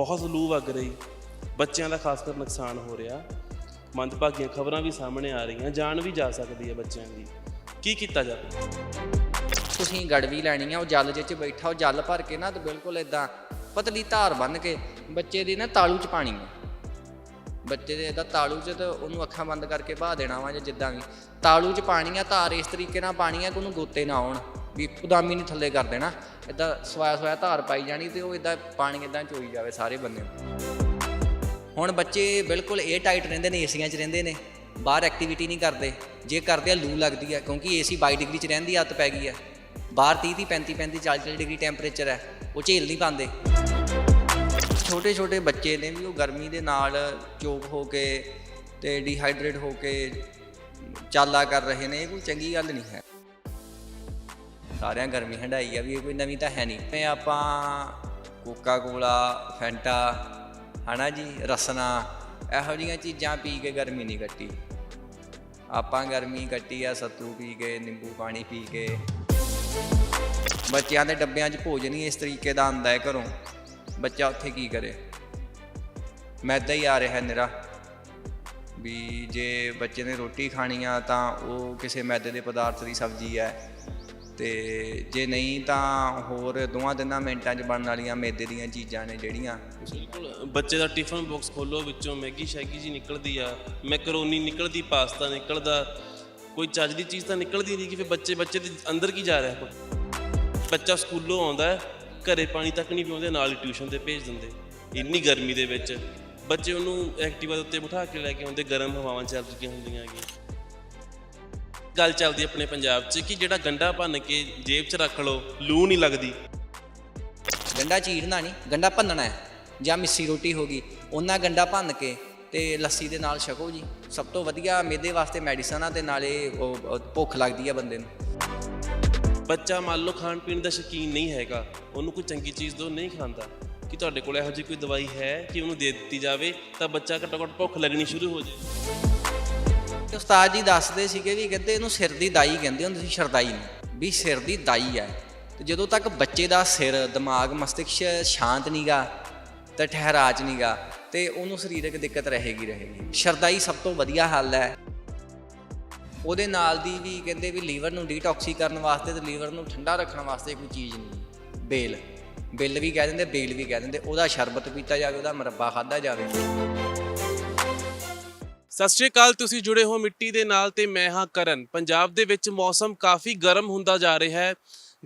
ਬਹੁਤ ਲੂ ਵਗ ਰਹੀ। ਬੱਚਿਆਂ ਦਾ ਖਾਸ ਕਰ ਨੁਕਸਾਨ ਹੋ ਰਿਹਾ। ਮੰਦਭਾਗੀਆਂ ਖਬਰਾਂ ਵੀ ਸਾਹਮਣੇ ਆ ਰਹੀਆਂ। ਜਾਨ ਵੀ ਜਾ ਸਕਦੀ ਹੈ ਬੱਚਿਆਂ ਦੀ। ਕੀ ਕੀਤਾ ਜਾਵੇ? ਤੁਸੀਂ ਗੜਵੀ ਲੈਣੀ ਆ, ਉਹ ਜਲ ਜਿਹੇ ਚ ਬੈਠਾ, ਉਹ ਜਲ ਭਰ ਕੇ ਨਾ ਤੇ ਬਿਲਕੁਲ ਇਦਾਂ ਪਤਲੀ ਧਾਰ ਬੰਨ ਕੇ ਬੱਚੇ ਦੀ ਨਾ ਤਾਲੂ ਚ ਪਾਣੀ ਆ। ਬੱਚੇ ਦੇ ਇਦਾਂ ਤਾਲੂ ਚ ਤੇ ਉਹਨੂੰ ਅੱਖਾਂ ਬੰਦ ਕਰਕੇ ਬਾਹ ਦੇਣਾ ਵਾ ਜਾਂ ਜਿੱਦਾਂ ਵੀ। ਤਾਲੂ ਚ ਪਾਣੀ ਆ, ਧਾਰ ਇਸ ਤਰੀਕੇ ਨਾਲ ਪਾਣੀ ਆ ਕਿ ਉਹਨੂੰ ਗੋਤੇ ਨਾ ਆਉਣ। ਵੀ ਪੁਦਾਮੀ ਨਹੀਂ ਥੱਲੇ ਕਰ ਦੇਣਾ। ਇਦਾਂ ਸਵਾਇਆ ਸਵਾਇਆ ਧਾਰ ਪਾਈ ਜਾਣੀ ਤੇ ਉਹ ਇਦਾਂ ਪਾਣੀ ਇਦਾਂ ਚੋਈ ਜਾਵੇ ਸਾਰੇ ਬੰਦੇ ਨੂੰ। ਹੁਣ ਬੱਚੇ ਬਿਲਕੁਲ ਏਅਰ ਟਾਈਟ ਰਹਿੰਦੇ ਨੇ, ਏਸੀਆਂ 'ਚ ਰਹਿੰਦੇ ਨੇ, ਬਾਹਰ ਐਕਟੀਵਿਟੀ ਨਹੀਂ ਕਰਦੇ। ਜੇ ਕਰਦੇ ਆ, ਲੂ ਲੱਗਦੀ ਹੈ ਕਿਉਂਕਿ ਏਸੀ 22 ਡਿਗਰੀ 'ਚ ਰਹਿਣ ਦੀ ਆਦਤ ਪੈ ਗਈ ਹੈ ਬਾਹਰ 30 30 35 35 40 40 ਡਿਗਰੀ ਟੈਂਪਰੇਚਰ ਹੈ ਉਹ ਝੇਲ ਨਹੀਂ ਪਾਉਂਦੇ। ਛੋਟੇ ਛੋਟੇ ਬੱਚੇ ਨੇ ਵੀ ਉਹ ਗਰਮੀ ਦੇ ਨਾਲ ਚੋਕ ਹੋ ਕੇ ਤੇ ਡੀਹਾਈਡਰੇਟ ਹੋ ਕੇ ਚਾਲਾ ਕਰ ਰਹੇ ਨੇ, ਇਹ ਕੋਈ ਚੰਗੀ ਗੱਲ ਨਹੀਂ ਹੈ। ਸਾਰਿਆਂ ਗਰਮੀ ਹੰਡਾਈ ਆ ਵੀ ਇਹ ਕੋਈ ਨਵੀਂ ਤਾਂ ਹੈ ਨਹੀਂ। ਜਿਵੇਂ ਆਪਾਂ ਕੋਕਾ ਕੋਲਾ ਫੈਂਟਾ ਹਨਾ ਜੀ, ਰਸਨਾ, ਇਹੋ ਜਿਹੀਆਂ ਚੀਜ਼ਾਂ ਪੀ ਕੇ ਗਰਮੀ ਨਹੀਂ ਕੱਟੀ। ਆਪਾਂ ਗਰਮੀ ਕੱਟੀ ਆ, ਸੱਤੂ ਪੀ ਕੇ, ਨਿੰਬੂ ਪਾਣੀ ਪੀ ਕੇ। ਬੱਚਿਆਂ ਦੇ ਡੱਬਿਆਂ 'ਚ ਭੋਜਨ ਹੀ ਇਸ ਤਰੀਕੇ ਦਾ ਆਉਂਦਾ ਹੈ ਘਰੋਂ। ਬੱਚਾ ਉੱਥੇ ਕੀ ਕਰੇ? ਮੈਦਾ ਹੀ ਆ ਰਿਹਾ ਨਿਰਾ ਵੀ ਜੇ ਬੱਚੇ ਨੇ ਰੋਟੀ ਖਾਣੀ ਆ ਤਾਂ ਉਹ ਕਿਸੇ ਮੈਦੇ ਦੇ ਪਦਾਰਥ ਦੀ ਸਬਜ਼ੀ ਹੈ। ਤੇ ਜੇ ਨਹੀਂ ਤਾਂ ਹੋਰ ਦੋਵਾਂ ਤਿੰਨਾਂ ਮਿੰਟਾਂ 'ਚ ਬਣਨ ਵਾਲੀਆਂ ਮੇਦੇ ਦੀਆਂ ਚੀਜ਼ਾਂ ਨੇ ਜਿਹੜੀਆਂ। ਬਿਲਕੁਲ ਬੱਚੇ ਦਾ ਟਿਫਨ ਬਾਕਸ ਖੋਲੋ ਵਿੱਚੋਂ ਮੈਗੀ ਸ਼ੈਗੀ ਜੀ ਨਿਕਲਦੀ ਆ ਮੈਕਰੋਨੀ ਨਿਕਲਦੀ ਪਾਸਤਾ ਨਿਕਲਦਾ ਕੋਈ ਚੱਜ ਦੀ ਚੀਜ਼ ਤਾਂ ਨਿਕਲਦੀ ਨਹੀਂ ਕਿ ਫਿਰ ਬੱਚੇ ਬੱਚੇ ਦੇ ਅੰਦਰ ਕੀ ਜਾ ਰਿਹਾ ਬੱਚਾ ਸਕੂਲੋਂ ਆਉਂਦਾ ਹੈ, ਘਰੇ ਪਾਣੀ ਤੱਕ ਨਹੀਂ ਪੀਉਂਦੇ ਨਾਲ ਹੀ ਟਿਊਸ਼ਨ ਤੇ ਭੇਜ ਦਿੰਦੇ। ਇੰਨੀ ਗਰਮੀ ਦੇ ਵਿੱਚ ਬੱਚੇ ਉਹਨੂੰ ਐਕਟਿਵਾ ਦੇ ਉੱਤੇ ਬਿਠਾ ਕੇ ਲੈ ਕੇ ਆਉਂਦੇ ਗਰਮ ਹਵਾਵਾਂ ਚੱਲ ਚੁੱਕੀਆਂ ਹੁੰਦੀਆਂ ਹੈਗੀਆਂ। ਗੱਲ ਚੱਲਦੀ ਆਪਣੇ ਪੰਜਾਬ 'ਚ ਕਿ ਜਿਹੜਾ ਗੰਡਾ ਭੰਨ ਕੇ ਜੇਬ 'ਚ ਰੱਖ ਲਓ ਲੂ ਨਹੀਂ ਲੱਗਦੀ। ਗੰਡਾ ਚੀਰਨਾ ਨਹੀਂ ਗੰਡਾ ਭੰਨਣਾ ਹੈ। ਜਾਂ ਮਿੱਸੀ ਰੋਟੀ ਹੋ ਗਈ ਉਹਨਾਂ ਗੰਡਾ ਭੰਨ ਕੇ ਤੇ ਲੱਸੀ ਦੇ ਨਾਲ ਛਕੋ ਜੀ। ਸਭ ਤੋਂ ਵਧੀਆ ਮੇਦੇ ਵਾਸਤੇ ਮੈਡੀਸਨ ਆ ਤੇ ਨਾਲੇ ਭੁੱਖ ਲੱਗਦੀ ਆ ਬੰਦੇ ਨੂੰ। ਬੱਚਾ ਮੰਨ ਲਓ ਖਾਣ ਪੀਣ ਦਾ ਸ਼ੌਕੀਨ ਨਹੀਂ ਹੈਗਾ ਉਹਨੂੰ ਕੋਈ ਚੰਗੀ ਚੀਜ਼ ਦੋ ਨਹੀਂ ਖਾਂਦਾ। ਕਿ ਤੁਹਾਡੇ ਕੋਲ ਇਹੋ ਜਿਹੀ ਕੋਈ ਦਵਾਈ ਹੈ ਕਿ ਉਹਨੂੰ ਦੇ ਦਿੱਤੀ ਜਾਵੇ ਤਾਂ ਬੱਚਾ ਘੱਟੋ ਘੱਟ ਭੁੱਖ ਲੱਗਣੀ ਸ਼ੁਰੂ ਹੋ ਜਾਏ? ਤੇ ਉਸਤਾਦ ਜੀ ਦੱਸਦੇ ਸੀਗੇ ਵੀ ਕਹਿੰਦੇ ਇਹਨੂੰ ਸਿਰ ਦੀ ਦਾਈ ਕਹਿੰਦੇ ਹੁੰਦੇ ਸੀ, ਸ਼ਰਦਾਈ ਨੂੰ, ਵੀ ਸਿਰ ਦੀ ਦਾਈ ਹੈ ਤੇ ਜਦੋਂ ਤੱਕ ਬੱਚੇ ਦਾ ਸਿਰ, ਦਿਮਾਗ ਮਸਤਿਸ਼ਕ ਸ਼ਾਂਤ ਨਹੀਂਗਾ ਤੇ ਠਹਿਰਾ ਚ ਨਹੀਂਗਾ ਤੇ ਉਹਨੂੰ ਸਰੀਰਕ ਦਿੱਕਤ ਰਹੇਗੀ ਰਹੇਗੀ। ਸ਼ਰਦਾਈ ਸਭ ਤੋਂ ਵਧੀਆ ਹੱਲ ਹੈ। ਉਹਦੇ ਨਾਲ ਦੀ ਵੀ ਕਹਿੰਦੇ ਵੀ ਲੀਵਰ ਨੂੰ ਡੀਟੌਕਸੀ ਕਰਨ ਵਾਸਤੇ ਤੇ ਲੀਵਰ ਨੂੰ ਠੰਡਾ ਰੱਖਣ ਵਾਸਤੇ ਕੋਈ ਚੀਜ਼ ਨਹੀਂ, ਬੇਲ। ਬਿੱਲ ਵੀ ਕਹਿ ਦਿੰਦੇ, ਬੇਲ ਵੀ ਕਹਿ ਦਿੰਦੇ, ਉਹਦਾ ਸ਼ਰਬਤ ਪੀਤਾ ਜਾਵੇ, ਉਹਦਾ ਮੁਰੱਬਾ ਖਾਦਾ ਜਾਵੇ। ਸਤਿ ਸ਼੍ਰੀ ਅਕਾਲ, ਤੁਸੀਂ ਜੁੜੇ ਹੋ ਮਿੱਟੀ ਦੇ ਨਾਲ ਤੇ ਮੈਂ ਹਾਂ ਕਰਨ। ਪੰਜਾਬ ਦੇ ਵਿੱਚ ਮੌਸਮ ਕਾਫੀ ਗਰਮ ਹੁੰਦਾ ਜਾ ਰਿਹਾ ਹੈ।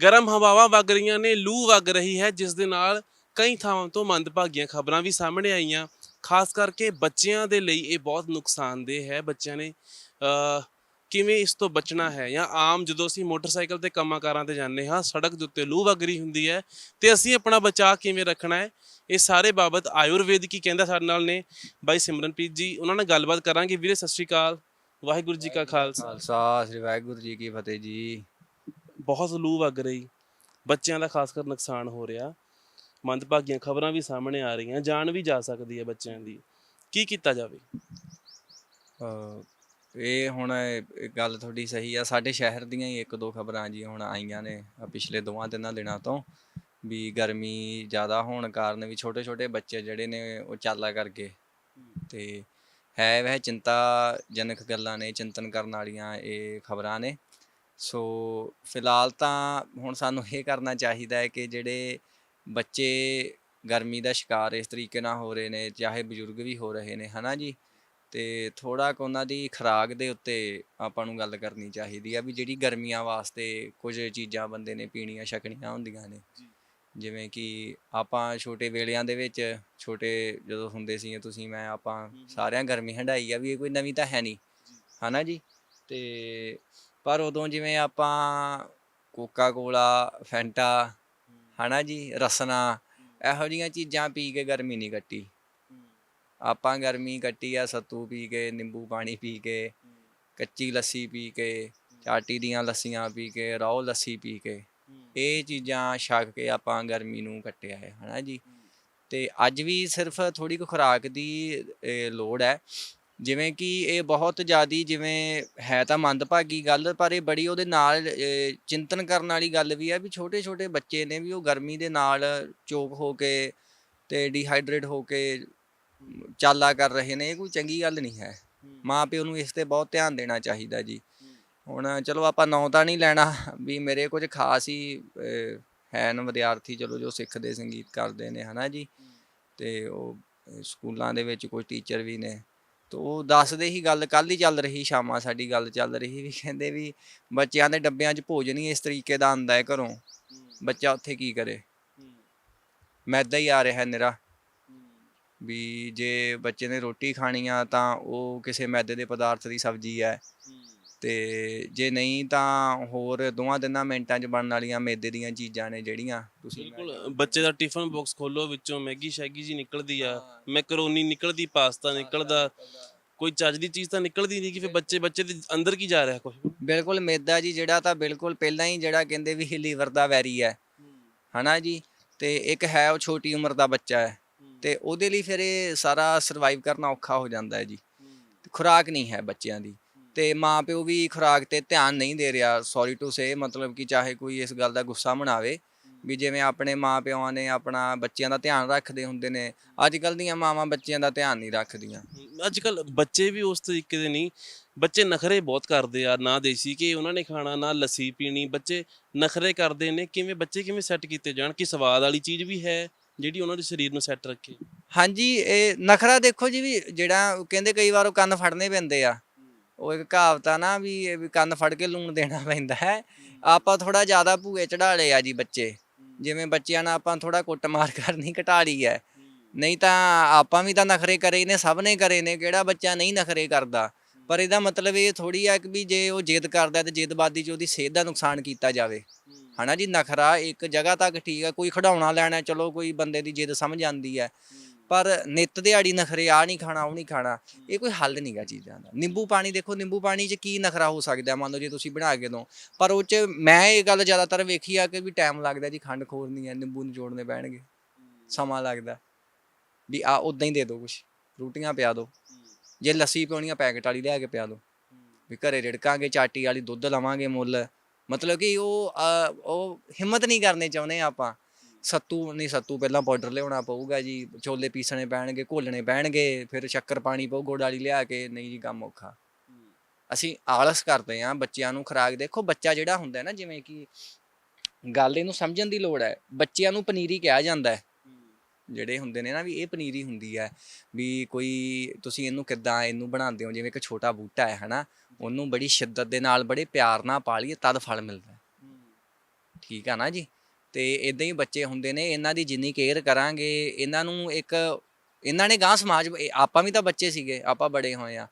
ਗਰਮ ਹਵਾਵਾਂ ਵਗ ਰਹੀਆਂ ਨੇ, ਲੂ ਵਗ ਰਹੀ ਹੈ, ਜਿਸ ਦੇ ਨਾਲ ਕਈ ਥਾਵਾਂ ਤੋਂ ਮੰਦਭਾਗੀਆਂ ਖਬਰਾਂ ਵੀ ਸਾਹਮਣੇ ਆਈਆਂ। ਖਾਸ ਕਰਕੇ ਬੱਚਿਆਂ ਦੇ ਲਈ ਇਹ ਬਹੁਤ ਨੁਕਸਾਨਦੇਹ ਹੈ, ਬੱਚਿਆਂ ਨੇ ਕਿਵੇਂ ਇਸ ਤੋਂ ਬਚਣਾ ਹੈ? ਜਾਂ ਆਮ ਜਦੋਂ ਅਸੀਂ ਮੋਟਰਸਾਈਕਲ ਤੇ ਕੰਮਾਂ ਕਾਰਾਂ ਤੇ ਜਾਂਦੇ ਹਾਂ ਸੜਕ ਦੇ ਉੱਤੇ ਲੂ ਵਗ ਰਹੀ ਹੁੰਦੀ ਹੈ ਤੇ ਅਸੀਂ ਆਪਣਾ ਬਚਾਅ ਕਿਵੇਂ ਰੱਖਣਾ ਹੈ? ਇਹ ਸਾਰੇ ਬਾਬਤ ਆਯੁਰਵੇਦ ਕੀ ਕਹਿੰਦਾ ਸਾਡੇ ਨਾਲ ਨੇ। ਬਾਈ ਸਿਮਰਨਪ੍ਰੀਤ ਜੀ ਉਹਨਾਂ ਨਾਲ ਗੱਲਬਾਤ ਕਰਾਂਗੇ। ਵੀਰੇ ਸਤਿ ਸ਼੍ਰੀ ਅਕਾਲ। ਵਾਹਿਗੁਰੂ ਜੀ ਕਾ ਖਾਲਸਾ। ਖਾਲਸਾ। ਸ੍ਰੀ ਵਾਹਿਗੁਰੂ ਜੀ ਕੀ ਫਤਿਹ ਜੀ। ਬਹੁਤ ਲੂ ਵਗ ਰਹੀ। ਬੱਚਿਆਂ ਦਾ ਖਾਸ ਕਰ ਨੁਕਸਾਨ ਹੋ ਰਿਹਾ। ਮੰਦਭਾਗੀਆਂ ਖਬਰਾਂ ਵੀ ਸਾਹਮਣੇ ਆ ਰਹੀਆਂ। ਜਾਨ ਵੀ ਜਾ ਸਕਦੀ ਹੈ ਬੱਚਿਆਂ ਦੀ। ਕੀ ਕੀਤਾ ਜਾਵੇ? ਇਹ ਹੁਣ ਇਹ ਗੱਲ ਤੁਹਾਡੀ ਸਹੀ ਆ, ਸਾਡੇ ਸ਼ਹਿਰ ਦੀਆਂ ਹੀ ਇੱਕ ਦੋ ਖਬਰਾਂ ਜੀ ਹੁਣ ਆਈਆਂ ਨੇ ਆਹ ਪਿਛਲੇ ਦੋਵਾਂ ਤਿੰਨਾਂ ਦਿਨਾਂ ਤੋਂ ਵੀ ਗਰਮੀ ਜ਼ਿਆਦਾ ਹੋਣ ਕਾਰਨ ਵੀ ਛੋਟੇ ਛੋਟੇ ਬੱਚੇ ਜਿਹੜੇ ਨੇ ਉਹ ਚਾਲਾ ਕਰਕੇ ਤੇ ਹੈ ਵਹਿ ਚਿੰਤਾਜਨਕ ਗੱਲਾਂ ਨੇ, ਚਿੰਤਨ ਕਰਨ ਵਾਲੀਆਂ ਇਹ ਖਬਰਾਂ ਨੇ। ਸੋ ਫਿਲਹਾਲ ਤਾਂ ਹੁਣ ਸਾਨੂੰ ਇਹ ਕਰਨਾ ਚਾਹੀਦਾ ਹੈ ਕਿ ਜਿਹੜੇ ਬੱਚੇ ਗਰਮੀ ਦਾ ਸ਼ਿਕਾਰ ਇਸ ਤਰੀਕੇ ਨਾਲ ਹੋ ਰਹੇ ਨੇ, ਚਾਹੇ ਬਜ਼ੁਰਗ ਵੀ ਹੋ ਰਹੇ ਨੇ, ਹਨਾ ਜੀ? ਤੇ ਥੋੜਾ ਕੁ ਉਹਨਾਂ ਦੀ ਖੁਰਾਕ ਦੇ ਉੱਤੇ ਆਪਾਂ ਨੂੰ ਗੱਲ ਕਰਨੀ ਚਾਹੀਦੀ ਆ ਵੀ ਜਿਹੜੀ ਗਰਮੀਆਂ ਵਾਸਤੇ ਕੁਝ ਚੀਜ਼ਾਂ ਬੰਦੇ ਨੇ ਪੀਣੀਆਂ ਛਕਣੀਆਂ ਹੁੰਦੀਆਂ ਨੇ। ਜਿਵੇਂ ਕਿ ਆਪਾਂ ਛੋਟੇ ਵੇਲਿਆਂ ਦੇ ਵਿੱਚ ਛੋਟੇ ਜਦੋਂ ਹੁੰਦੇ ਸੀ ਤੁਸੀਂ ਮੈਂ ਆਪਾਂ ਸਾਰਿਆਂ ਗਰਮੀ ਹੰਡਾਈ ਆ ਵੀ ਇਹ ਕੋਈ ਨਵੀਂ ਤਾਂ ਹੈ ਨਹੀਂ। ਹਨਾ ਜੀ? ਤੇ ਪਰ ਉਦੋਂ ਜਿਵੇਂ ਆਪਾਂ ਕੋਕਾ ਕੋਲਾ ਫੈਂਟਾ ਹਨਾ ਜੀ ਰਸਨਾ ਇਹੋ ਜਿਹੀਆਂ ਚੀਜ਼ਾਂ ਪੀ ਕੇ ਗਰਮੀ ਨਹੀਂ ਕੱਟੀ। ਆਪਾਂ ਗਰਮੀ ਕੱਟੀ ਆ, ਸੱਤੂ ਪੀ ਕੇ, ਨਿੰਬੂ ਪਾਣੀ ਪੀ ਕੇ, ਕੱਚੀ ਲੱਸੀ ਪੀ ਕੇ, ਚਾਟੀ ਦੀਆਂ ਲੱਸੀਆਂ ਪੀ ਕੇ, ਰੋਹ ਲੱਸੀ ਪੀ ਕੇ, ਇਹ ਚੀਜ਼ਾਂ ਛਕ ਕੇ ਆਪਾਂ ਗਰਮੀ ਨੂੰ ਕੱਟਿਆ ਹੈ, ਹਨਾ ਜੀ? ਤੇ ਅੱਜ ਵੀ ਸਿਰਫ ਥੋੜੀ ਕੁ ਖੁਰਾਕ ਦੀ ਲੋੜ ਹੈ। ਜਿਵੇਂ ਕਿ ਇਹ ਬਹੁਤ ਜ਼ਿਆਦੀ ਜਿਵੇਂ ਹੈ ਤਾਂ ਮੰਦਭਾਗੀ ਗੱਲ, ਪਰ ਇਹ ਬੜੀ ਉਹਦੇ ਨਾਲ ਚਿੰਤਨ ਕਰਨ ਵਾਲੀ ਗੱਲ ਵੀ ਹੈ ਵੀ ਛੋਟੇ ਛੋਟੇ ਬੱਚੇ ਨੇ ਵੀ ਉਹ ਗਰਮੀ ਦੇ ਨਾਲ ਚੋਕ ਹੋ ਕੇ ਤੇ ਡੀਹਾਈਡਰੇਟ ਹੋ ਕੇ ਚਾਲਾ ਕਰ ਰਹੇ ਨੇ ਇਹ ਕੋਈ ਚੰਗੀ ਗੱਲ ਨਹੀਂ ਹੈ। ਮਾਂ ਪਿਓ ਨੂੰ ਇਸ ਤੇ ਬਹੁਤ ਧਿਆਨ ਦੇਣਾ ਚਾਹੀਦਾ ਜੀ। ਹੁਣ ਚਲੋ ਆਪਾਂ ਨਾਂ ਤਾਂ ਨਹੀਂ ਲੈਣਾ ਵੀ ਮੇਰੇ ਕੁਝ ਖਾਸ ਹੀ ਅਹ, ਹੈ ਨ ਵਿਦਿਆਰਥੀ ਚਲੋ ਜੋ ਸਿੱਖਦੇ ਸੰਗੀਤ ਕਰਦੇ ਨੇ ਹਨਾ ਜੀ? ਤੇ ਉਹ ਸਕੂਲਾਂ ਦੇ ਵਿੱਚ ਕੋਈ ਟੀਚਰ ਵੀ ਨੇ। ਤੇ ਉਹ ਦੱਸਦੇ ਹੀ ਗੱਲ ਕੱਲ ਹੀ ਚੱਲ ਰਹੀ ਸ਼ਾਮਾਂ ਸਾਡੀ ਗੱਲ ਚੱਲ ਰਹੀ ਵੀ ਕਹਿੰਦੇ ਵੀ ਬੱਚਿਆਂ ਦੇ ਡੱਬਿਆਂ 'ਚ ਭੋਜਨ ਹੀ ਇਸ ਤਰੀਕੇ ਦਾ ਆਂਦਾ ਹੈ ਘਰੋਂ। ਬੱਚਾ ਉੱਥੇ ਕੀ ਕਰੇ? ਮੈਦਾ ਹੀ ਆ ਰਿਹਾ ਹੈ ਨਿਰਾ ਵੀ ਜੇ ਬੱਚੇ ਨੇ ਰੋਟੀ ਖਾਣੀ ਆ ਤਾਂ ਉਹ ਕਿਸੇ ਮੈਦੇ ਦੇ ਪਦਾਰਥ ਦੀ ਸਬਜ਼ੀ ਹੈ। ਤੇ ਜੇ ਨਹੀਂ ਤਾਂ ਹੋਰ ਦੋਵਾਂ ਤਿੰਨਾਂ ਮਿੰਟਾਂ 'ਚ ਬਣਨ ਵਾਲੀਆਂ ਮੈਦੇ ਦੀਆਂ ਚੀਜ਼ਾਂ ਨੇ ਜਿਹੜੀਆਂ ਤੁਸੀਂ ਬਿਲਕੁਲ ਬੱਚੇ ਦਾ ਟਿਫਨ ਬਾਕਸ ਖੋਲੋ ਵਿੱਚੋਂ ਮੈਗੀ ਸ਼ੈਗੀ ਜੀ ਨਿਕਲਦੀ ਆ। ਮੈਕਰੋਨੀ ਨਿਕਲਦੀ ਪਾਸਤਾ ਨਿਕਲਦਾ ਕੋਈ ਚੱਜ ਦੀ ਚੀਜ਼ ਤਾਂ ਨਿਕਲਦੀ ਨਹੀਂ ਕਿ ਫਿਰ ਬੱਚੇ ਬੱਚੇ ਦੇ ਅੰਦਰ ਕੀ ਜਾ ਰਿਹਾ ਕੁਝ ਬਿਲਕੁਲ ਮੈਦਾ ਜੀ ਜਿਹੜਾ ਤਾਂ ਬਿਲਕੁਲ ਪਹਿਲਾਂ ਹੀ ਜਿਹੜਾ ਕਹਿੰਦੇ ਵੀ ਲੀਵਰ ਦਾ ਵੈਰੀ ਹੈ। ਹਨਾ ਜੀ? ਤੇ ਇੱਕ ਹੈ ਉਹ ਛੋਟੀ ਉਮਰ ਦਾ ਬੱਚਾ ਹੈ। ਤੇ ਉਹਦੇ ਲਈ ਫਿਰ ਇਹ ਸਾਰਾ ਸਰਵਾਈਵ ਕਰਨਾ ਔਖਾ ਹੋ ਜਾਂਦਾ ਹੈ ਜੀ। ਖੁਰਾਕ ਨਹੀਂ ਹੈ ਬੱਚਿਆਂ ਦੀ। ਤੇ ਮਾਪਿਓ ਵੀ ਖੁਰਾਕ ਤੇ ਧਿਆਨ ਨਹੀਂ ਦੇ ਰਿਹਾ ਸੌਰੀ ਟੂ ਸੇ ਮਤਲਬ ਕਿ ਚਾਹੇ ਕੋਈ ਇਸ ਗੱਲ ਦਾ ਗੁੱਸਾ ਮਨਾਵੇ ਵੀ ਜਿਵੇਂ ਆਪਣੇ ਮਾਪਿਆਂ ਨੇ ਆਪਣਾ ਬੱਚਿਆਂ ਦਾ ਧਿਆਨ ਰੱਖਦੇ ਹੁੰਦੇ ਨੇ ਅੱਜ ਕੱਲ ਦੀਆਂ ਮਾਵਾਂ ਬੱਚਿਆਂ ਦਾ ਧਿਆਨ ਨਹੀਂ ਰੱਖਦੀਆਂ। ਅੱਜ ਕੱਲ ਬੱਚੇ ਵੀ ਉਸ ਤਰੀਕੇ ਦੇ ਨਹੀਂ। ਬੱਚੇ ਨਖਰੇ ਬਹੁਤ ਕਰਦੇ ਆ ਨਾ ਦੇਸੀ ਕਿ ਉਹਨਾਂ ਨੇ ਖਾਣਾ ਨਾ ਲੱਸੀ ਪੀਣੀ। ਬੱਚੇ ਨਖਰੇ ਕਰਦੇ ਨੇ ਕਿਵੇਂ ਬੱਚੇ ਕਿਵੇਂ ਸੈੱਟ ਕੀਤੇ ਜਾਣ ਕਿ ਸਵਾਦ ਵਾਲੀ ਚੀਜ਼ ਵੀ ਹੈ। ਜਿਹੜੀ ਉਹਨਾਂ ਦੇ ਸਰੀਰ ਨੂੰ ਸੈੱਟ ਰੱਖੇ। ਹਾਂਜੀ, ਇਹ ਨਖਰਾ ਦੇਖੋ ਜੀ ਵੀ ਜਿਹੜਾ ਉਹ ਕਹਿੰਦੇ ਕਈ ਵਾਰ ਉਹ ਕੰਨ ਫੜਨੇ ਪੈਂਦੇ ਆ। ਉਹ ਇੱਕ ਕਹਾਵਤ ਆ ਨਾ ਵੀ ਇਹ ਵੀ ਕੰਨ ਫੜ ਕੇ ਲੂਣ ਦੇਣਾ ਪੈਂਦਾ ਹੈ। ਆਪਾਂ ਥੋੜਾ ਜ਼ਿਆਦਾ ਭੂਏ ਚੜਾ ਲਏ ਆ ਜੀ ਬੱਚੇ। ਜਿਵੇਂ ਬੱਚਿਆਂ ਨਾਲ ਆਪਾਂ ਥੋੜਾ ਕੁੱਟਮਾਰ ਕਰਨੀ, ਘਟਾ ਲਈ ਹੈ। ਨਹੀਂ ਤਾਂ ਆਪਾਂ ਵੀ ਤਾਂ ਨਖਰੇ ਕਰੇ ਨੇ, ਸਭ ਨੇ ਕਰੇ ਨੇ, ਕਿਹੜਾ ਬੱਚਾ ਨਹੀਂ ਨਖਰੇ ਕਰਦਾ। ਪਰ ਇਹਦਾ ਮਤਲਬ ਇਹ ਥੋੜੀ ਆ ਕਿ ਵੀ ਜੇ ਉਹ ਜਿੱਦ ਕਰਦਾ ਤੇ ਜਿੱਦਬਾਜ਼ੀ 'ਚ ਉਹਦੀ ਸਿਹਤ ਦਾ ਨੁਕਸਾਨ ਕੀਤਾ ਜਾਵੇ। ਹਨਾ ਜੀ ਨਖਰਾ ਇੱਕ ਜਗ੍ਹਾ ਤੱਕ ਠੀਕ ਹੈ ਕੋਈ ਖਿਡੌਣਾ ਲੈਣਾ ਚਲੋ ਕੋਈ ਬੰਦੇ ਦੀ ਜਿੱਦ ਸਮਝ ਆਂਦੀ ਹੈ। ਪਰ ਨਿੱਤ ਦਿਹਾੜੀ ਨਖਰੇ ਆ ਨਹੀਂ ਖਾਣਾ ਉਹ ਨਹੀਂ ਖਾਣਾ ਇਹ ਕੋਈ ਹੱਲ ਨਹੀਂਗਾ ਚੀਜ਼ਾਂ ਦਾ। ਨਿੰਬੂ ਪਾਣੀ ਦੇਖੋ ਨਿੰਬੂ ਪਾਣੀ 'ਚ ਕੀ ਨਖਰਾ ਹੋ ਸਕਦਾ ਮੰਨ ਲਓ ਜੇ ਤੁਸੀਂ ਬਣਾ ਕੇ ਦੋ ਪਰ ਉਹ 'ਚ ਮੈਂ ਇਹ ਗੱਲ ਜ਼ਿਆਦਾਤਰ ਵੇਖੀ ਆ ਕਿ ਵੀ ਟਾਈਮ ਲੱਗਦਾ ਜੀ ਖੰਡ ਖੋਰਨੀ ਹੈ ਨਿੰਬੂ ਨਿਚੋੜਨੇ ਪੈਣਗੇ। ਸਮਾਂ ਲੱਗਦਾ। ਵੀ ਆ ਉਦਾਂ ਹੀ ਦੇ ਦਿਓ ਕੁਛ। ਰੋਟੀਆਂ ਪਿਆ ਦਿਓ। ਜੇ ਲੱਸੀ ਪਿਉਣੀ ਆ, ਪੈਕਟ ਵਾਲੀ ਲਿਆ ਕੇ ਪਿਆ ਦਿਓ ਵੀ ਘਰੇ ਰਿੜਕਾਂਗੇ, ਚਾਟੀ ਵਾਲੀ ਦੁੱਧ ਲਵਾਂਗੇ ਮੁੱਲ। ਮਤਲਬ ਕਿ ਉਹ ਉਹ ਹਿੰਮਤ ਨਹੀਂ ਕਰਨੇ ਚਾਹੁੰਦੇ ਆਪਾਂ। ਸੱਤੂ, ਨਹੀਂ, ਸੱਤੂ ਪਹਿਲਾਂ ਪਾਊਡਰ ਲਿਆਉਣਾ ਪਊਗਾ ਜੀ। ਛੋਲੇ ਪੀਸਣੇ ਪੈਣਗੇ, ਘੋਲਣੇ ਪੈਣਗੇ, ਫਿਰ ਸ਼ੱਕਰ ਪਾਣੀ ਪਊ ਗੁੜ ਵਾਲੀ ਲਿਆ ਕੇ। ਨਹੀਂ ਜੀ, ਕੰਮ ਔਖਾ। ਅਸੀਂ ਆਲਸ ਕਰਦੇ ਆਂ ਬੱਚਿਆਂ ਨੂੰ ਖੁਰਾਕ। ਦੇਖੋ, ਬੱਚਾ ਜਿਹੜਾ ਹੁੰਦਾ ਹੈ ਨਾ, ਜਿਵੇਂ ਕਿ ਗੱਲ ਇਹਨੂੰ ਸਮਝਣ ਦੀ ਲੋੜ ਹੈ। ਬੱਚਿਆਂ ਨੂੰ ਪਨੀਰੀ ਕਿਹਾ ਜਾਂਦਾ ਹੈ। ਜਿਹੜੇ ਹੁੰਦੇ ਨੇ ਨਾ ਵੀ ਇਹ ਪਨੀਰੀ ਹੁੰਦੀ ਹੈ ਵੀ ਕੋਈ ਤੁਸੀਂ ਇਹਨੂੰ ਕਿੱਦਾਂ ਇਹਨੂੰ ਬਣਾਉਂਦੇ ਹੋ? ਜਿਵੇਂ ਇੱਕ ਛੋਟਾ ਬੂਟਾ ਹੈ ਹਨਾ? ਉਹਨੂੰ ਬੜੀ ਸ਼ਿੱਦਤ ਦੇ ਨਾਲ ਬੜੇ ਪਿਆਰ ਨਾਲ ਪਾਲੀਏ ਤਦ ਫਲ ਮਿਲਦਾ। ਠੀਕ ਆ ਨਾ ਜੀ? ਤੇ ਇਦਾਂ ਹੀ ਬੱਚੇ ਹੁੰਦੇ ਨੇ ਇਹਨਾਂ ਦੀ ਜਿੰਨੀ ਕੇਅਰ ਕਰਾਂਗੇ ਇਹਨਾਂ ਨੂੰ ਇੱਕ ਇਹਨਾਂ ਨੇ ਗਾਂ ਸਮਾਜ ਆਪਾਂ ਵੀ ਤਾਂ ਬੱਚੇ ਸੀਗੇ ਆਪਾਂ ਬੜੇ ਹੋਏ ਆ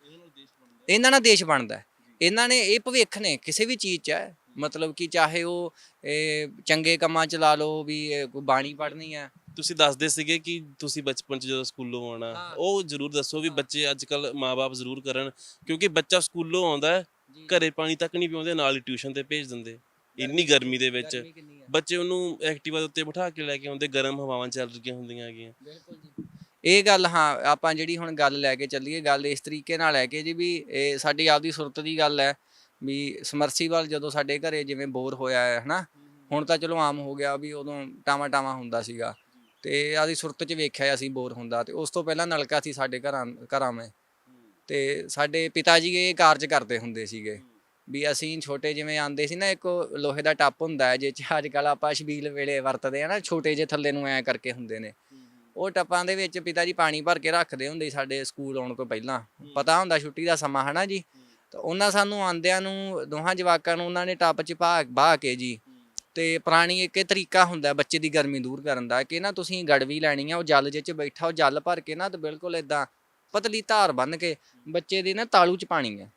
ਇਹਨਾਂ ਨਾਲ ਦੇਸ਼ ਬਣਦਾ। ਇਹਨਾਂ ਨੇ ਇਹ ਭਵਿੱਖ ਨੇ ਕਿਸੇ ਵੀ ਚੀਜ਼ 'ਚ ਹੈ। ਮਤਲਬ ਕਿ ਚਾਹੇ ਉਹ ਇਹ, ਚੰਗੇ ਕੰਮਾਂ 'ਚ ਲਾ ਲਓ ਵੀ ਬਾਣੀ ਪੜ੍ਹਨੀ ਹੈ ਤੁਸੀਂ ਦੱਸਦੇ ਸੀਗੇ ਕਿ ਤੁਸੀਂ ਬਚਪਨ ਚ ਜਦੋਂ ਸਕੂਲੋਂ ਆਉਣਾ। ਉਹ ਜ਼ਰੂਰ ਦੱਸੋ ਵੀ। ਬੱਚੇ ਅੱਜ ਕੱਲ ਮਾਪੇ ਜ਼ਰੂਰ ਕਰਨ ਕਿਉਂਕਿ ਬੱਚਾ ਸਕੂਲੋਂ ਆਉਂਦਾ ਹੈ ਘਰੇ ਪਾਣੀ ਤੱਕ ਨਹੀਂ ਪਿਉਂਦੇ ਨਾਲ ਹੀ ਟਿਊਸ਼ਨ ਤੇ ਭੇਜ ਦਿੰਦੇ। ਇੰਨੀ ਗਰਮੀ ਦੇ ਵਿੱਚ ਬੱਚੇ ਉਹਨੂੰ ਐਕਟਿਵਾ ਦੇ ਉੱਤੇ ਬਿਠਾ ਕੇ ਲੈ ਕੇ ਆਉਂਦੇ ਗਰਮ ਹਵਾਵਾਂ ਚੱਲ ਰਹੀਆਂ ਹੁੰਦੀਆਂ ਹੈਗੀਆਂ। ਬਿਲਕੁਲ ਜੀ। ਇਹ ਗੱਲ ਹਾਂ ਆਪਾਂ ਜਿਹੜੀ ਹੁਣ ਗੱਲ ਲੈ ਕੇ ਚੱਲੀਏ ਗੱਲ ਇਸ ਤਰੀਕੇ ਨਾਲ ਹੈ ਕਿ ਜੀ ਵੀ ਇਹ ਸਾਡੀ ਆਪਦੀ ਸੁਰਤ ਦੀ ਗੱਲ ਹੈ ਵੀ ਸਮਰਸੀਬਲ ਜਦੋਂ ਸਾਡੇ ਘਰੇ ਜਿਵੇਂ ਬੋਰ ਹੋਇਆ ਹੈ ਹਨਾ? ਹੁਣ ਤਾਂ ਚਲੋ ਆਮ ਹੋ ਗਿਆ ਵੀ ਉਦੋਂ ਟਾਵਾ ਟਾਵਾ ਹੁੰਦਾ ਸੀਗਾ। ਤੇ ਆਦੀ ਸੁਰਤ 'ਚ ਵੇਖਿਆ ਅਸੀਂ ਬੋਰ ਹੁੰਦਾ ਤੇ ਉਸ ਤੋਂ ਪਹਿਲਾਂ ਨਲਕਾ ਸੀ ਸਾਡੇ ਘਰਾਂ ਘਰਾਂ ਮੈਂ। ਤੇ ਸਾਡੇ ਪਿਤਾ ਜੀ ਇਹ ਕਾਰਜ ਕਰਦੇ ਹੁੰਦੇ ਸੀਗੇ। ਵੀ ਅਸੀਂ ਛੋਟੇ ਜਿਵੇਂ ਆਂਦੇ ਸੀ ਨਾ, ਇੱਕ ਲੋਹੇ ਦਾ ਟੱਪ ਹੁੰਦਾ ਹੈ ਜੇ ਚ ਅੱਜ ਕੱਲ ਆਪਾਂ ਸ਼ਬੀਲ ਵੇਲੇ ਵਰਤਦੇ ਆ ਨਾ, ਛੋਟੇ ਜਿਹੇ ਥੱਲੇ ਨੂੰ ਐ ਕਰਕੇ ਹੁੰਦੇ ਨੇ। ਉਹ ਟੱਪਾਂ ਦੇ ਵਿੱਚ ਪਿਤਾ ਜੀ ਪਾਣੀ ਭਰ ਕੇ ਰੱਖਦੇ ਹੁੰਦੇ ਸਾਡੇ ਸਕੂਲ ਆਉਣ ਤੋਂ ਪਹਿਲਾਂ। ਪਤਾ ਹੁੰਦਾ ਛੁੱਟੀ ਦਾ ਸਮਾਂ, ਹਨਾ ਜੀ? ਤਾਂ ਉਹਨਾਂ ਸਾਨੂੰ ਆਂਦਿਆਂ ਨੂੰ, ਦੋਹਾਂ ਜਵਾਕਾਂ ਨੂੰ ਉਹਨਾਂ ਨੇ ਟੱਪ 'ਚ ਪਾ ਬਾਹ ਕੇ ਜੀ। ਤੇ ਪੁਰਾਣੀ ਇੱਕ ਇਹ ਤਰੀਕਾ ਹੁੰਦਾ ਬੱਚੇ ਦੀ ਗਰਮੀ ਦੂਰ ਕਰਨ ਦਾ ਕਿ ਨਾ ਤੁਸੀਂ ਗੜਵੀ ਲੈਣੀ ਆ, ਉਹ ਜਲ ਜਿਹੇ 'ਚ ਬੈਠਾ, ਉਹ ਜਲ ਭਰ ਕੇ ਨਾ ਤੇ ਬਿਲਕੁਲ ਇਦਾਂ ਪਤਲੀ ਧਾਰ ਬੰਨ ਕੇ ਬੱਚੇ ਦੇ ਨਾ ਤਾਲੂ 'ਚ ਪਾਣੀ ਹੈ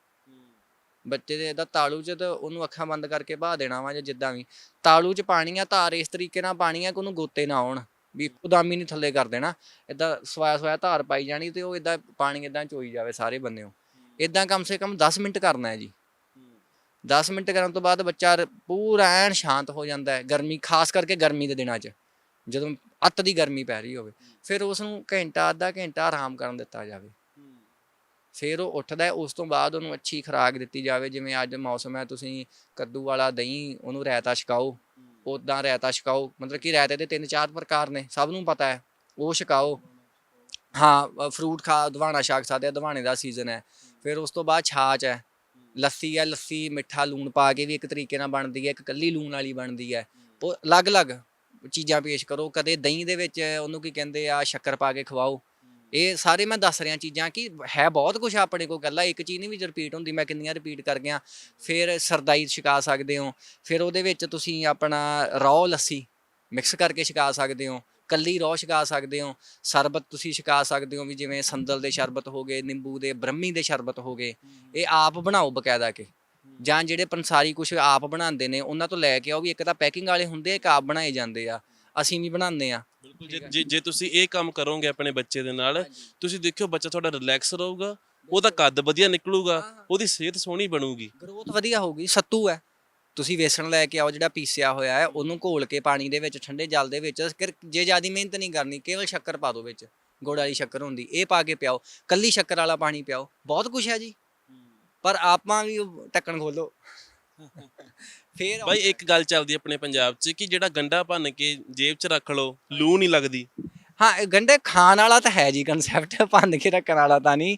ਬੱਚੇ ਦੇ ਇਹਦਾ ਤਾਲੂ 'ਚ ਤੇ ਉਹਨੂੰ ਅੱਖਾਂ ਬੰਦ ਕਰਕੇ ਬਾਹ ਦੇਣਾ ਵਾ ਜਾਂ ਜਿੱਦਾਂ ਵੀ। ਤਾਲੂ 'ਚ ਪਾਣੀ ਆ, ਧਾਰ ਇਸ ਤਰੀਕੇ ਨਾਲ ਪਾਣੀ ਆ ਕਿ ਉਹਨੂੰ ਗੋਤੇ ਨਾ ਆਉਣ, ਵੀ ਉਦਾਮੀ ਨਹੀਂ ਥੱਲੇ ਕਰ ਦੇਣਾ। ਇਦਾਂ ਸਵਾਇਆ ਸਵਾਇਆ ਧਾਰ ਪਾਈ ਜਾਣੀ ਤੇ ਉਹ ਇਦਾਂ ਪਾਣੀ ਇਦਾਂ ਚੋਈ ਜਾਵੇ ਸਾਰੇ ਬੰਨਿਓ। ਇਦਾਂ ਕਮ ਸੇ ਕਮ 10 ਮਿੰਟ ਕਰਨਾ ਹੈ ਜੀ। 10 ਮਿੰਟ ਕਰਨ ਤੋਂ ਬਾਅਦ ਬੱਚਾ ਪੂਰਾ ਐਨ ਸ਼ਾਂਤ ਹੋ ਜਾਂਦਾ ਹੈ ਗਰਮੀ, ਖਾਸ ਕਰਕੇ ਗਰਮੀ ਦੇ ਦਿਨਾਂ 'ਚ, ਜਦੋਂ ਅੱਤ ਦੀ ਗਰਮੀ ਪੈ ਰਹੀ ਹੋਵੇ। ਫਿਰ ਉਸ ਨੂੰ ਘੰਟਾ, ਅੱਧਾ ਘੰਟਾ ਆਰਾਮ ਕਰਨ ਦਿੱਤਾ ਜਾਵੇ। ਫਿਰ ਉਹ ਉੱਠਦਾ ਉਸ ਤੋਂ ਬਾਅਦ ਉਹਨੂੰ ਅੱਛੀ ਖੁਰਾਕ ਦਿੱਤੀ ਜਾਵੇ, ਜਿਵੇਂ ਅੱਜ ਮੌਸਮ ਹੈ, ਤੁਸੀਂ ਕੱਦੂ ਵਾਲਾ, ਦਹੀਂ, ਉਹਨੂੰ ਰਾਇਤਾ ਛਕਾਓ। ਉਦਾਂ ਰਾਇਤਾ ਛਕਾਓ, ਮਤਲਬ ਕਿ ਰਾਇਤੇ ਦੇ ਤਿੰਨ ਚਾਰ ਪ੍ਰਕਾਰ ਨੇ, ਸਭ ਨੂੰ ਪਤਾ ਹੈ, ਉਹ ਛਕਾਓ। ਹਾਂ ਫਰੂਟ ਖਾ, ਦਵਾਣਾ ਛਕ ਸਕਦੇ ਆ, ਦਵਾਣੇ ਦਾ ਸੀਜ਼ਨ ਹੈ। ਫਿਰ ਉਸ ਤੋਂ ਬਾਅਦ ਛਾਛ ਹੈ ਲੱਸੀ ਹੈ ਲੱਸੀ ਮਿੱਠਾ ਲੂਣ ਪਾ ਕੇ ਵੀ ਇੱਕ ਤਰੀਕੇ ਨਾਲ ਬਣਦੀ ਹੈ ਇੱਕ ਕੱਲੀ ਲੂਣ ਵਾਲੀ ਬਣਦੀ ਹੈ। ਉਹ ਅਲੱਗ-ਅਲੱਗ ਚੀਜ਼ਾਂ ਪੇਸ਼ ਕਰੋ ਕਦੇ ਦਹੀਂ ਦੇ ਵਿੱਚ ਉਹਨੂੰ ਕੀ ਕਹਿੰਦੇ ਆ ਸ਼ੱਕਰ ਪਾ ਕੇ ਖਵਾਓ। ਇਹ ਸਾਰੇ ਮੈਂ ਦੱਸ ਰਿਹਾ ਚੀਜ਼ਾਂ ਕਿ ਹੈ ਬਹੁਤ ਕੁਝ ਆਪਣੇ ਕੋਲ ਕੱਲਾ ਇੱਕ ਚੀਜ਼ ਨਹੀਂ ਵੀ ਰਿਪੀਟ ਹੁੰਦੀ ਮੈਂ ਕਿੰਨੀਆਂ ਰਿਪੀਟ ਕਰ ਗਿਆ। ਫਿਰ ਸਰਦਾਈ ਛਕਾ ਸਕਦੇ ਹੋ ਫਿਰ ਉਹਦੇ ਵਿੱਚ ਤੁਸੀਂ ਆਪਣਾ ਰੌ ਲੱਸੀ ਮਿਕਸ ਕਰਕੇ ਛਕਾ ਸਕਦੇ ਹੋ। ਕੱਲੀ ਰੌ ਛਕਾ ਸਕਦੇ ਹੋ ਸ਼ਰਬਤ ਤੁਸੀਂ ਛਕਾ ਸਕਦੇ ਹੋ ਵੀ ਜਿਵੇਂ ਸੰਦਲ ਦੇ ਸ਼ਰਬਤ ਹੋ ਗਏ ਨਿੰਬੂ ਦੇ ਬ੍ਰਹਮੀ ਦੇ ਸ਼ਰਬਤ ਹੋ ਗਏ ਇਹ ਆਪ ਬਣਾਓ ਬਕਾਇਦਾ ਕੇ। ਜਾਂ ਜਿਹੜੇ ਪੰਸਾਰੀ ਕੁਝ ਆਪ ਬਣਾਉਂਦੇ ਨੇ ਉਹਨਾਂ ਤੋਂ ਲੈ ਕੇ ਆਓ ਵੀ ਇੱਕ ਤਾਂ ਪੈਕਿੰਗ ਵਾਲੇ ਹੁੰਦੇ ਆ ਇੱਕ ਆਪ ਬਣਾਏ ਜਾਂਦੇ ਆ ਅਸੀਂ ਵੀ ਬਣਾਉਂਦੇ ਆ। ਬਿਲਕੁਲ ਜੇ ਜੇ ਤੁਸੀਂ ਇਹ ਕੰਮ ਕਰੋਗੇ ਆਪਣੇ ਬੱਚੇ ਦੇ ਨਾਲ ਤੁਸੀਂ ਦੇਖਿਓ ਬੱਚਾ ਤੁਹਾਡਾ ਰਿਲੈਕਸ ਰਹੂਗਾ ਉਹਦਾ ਕੱਦ ਵਧੀਆ ਨਿਕਲੂਗਾ ਉਹਦੀ ਸਿਹਤ ਸੋਹਣੀ ਬਣੂਗੀ। ਗਰੋਥ ਵਧੀਆ ਹੋਊਗੀ ਸੱਤੂ ਹੈ। ਤੁਸੀਂ ਵੇਸਣ ਲੈ ਕੇ ਆਓ ਜਿਹੜਾ ਪੀਸਿਆ ਹੋਇਆ ਹੈ ਉਹਨੂੰ ਘੋਲ ਕੇ ਪਾਣੀ ਦੇ ਵਿੱਚ ਠੰਡੇ ਜਲ ਦੇ ਵਿੱਚ ਜੇ ਜ਼ਿਆਦਾ ਮਿਹਨਤ ਨਹੀਂ ਕਰਨੀ ਕੇਵਲ ਸ਼ੱਕਰ ਪਾ ਦਿਓ ਵਿੱਚ ਗੁੜ ਵਾਲੀ ਸ਼ੱਕਰ ਹੁੰਦੀ ਇਹ ਪਾ ਕੇ ਪਿਆਓ ਕੱਲੀ ਸ਼ੱਕਰ ਵਾਲਾ ਪਾਣੀ ਪਿਆਓ ਬਹੁਤ ਕੁਝ ਹੈ ਜੀ। ਪਰ ਆਪਾਂ ਵੀ ਢੱਕਣ ਖੋਲੋ। ਫੇਰ ਬਾਈ ਇੱਕ ਗੱਲ ਚੱਲਦੀ ਆਪਣੇ ਪੰਜਾਬ 'ਚ ਕਿ ਜਿਹੜਾ ਗੰਡਾ ਭੰਨ ਕੇ ਜੇਬ 'ਚ ਰੱਖ ਲਓ ਲੂ ਨਹੀਂ ਲੱਗਦੀ। ਹਾਂ ਗੰਡੇ ਖਾਣ ਵਾਲਾ ਤਾਂ ਹੈ ਜੀ ਕਨਸੈਪਟ ਭੰਨ ਕੇ ਰੱਖਣ ਵਾਲਾ ਤਾਂ ਨਹੀਂ।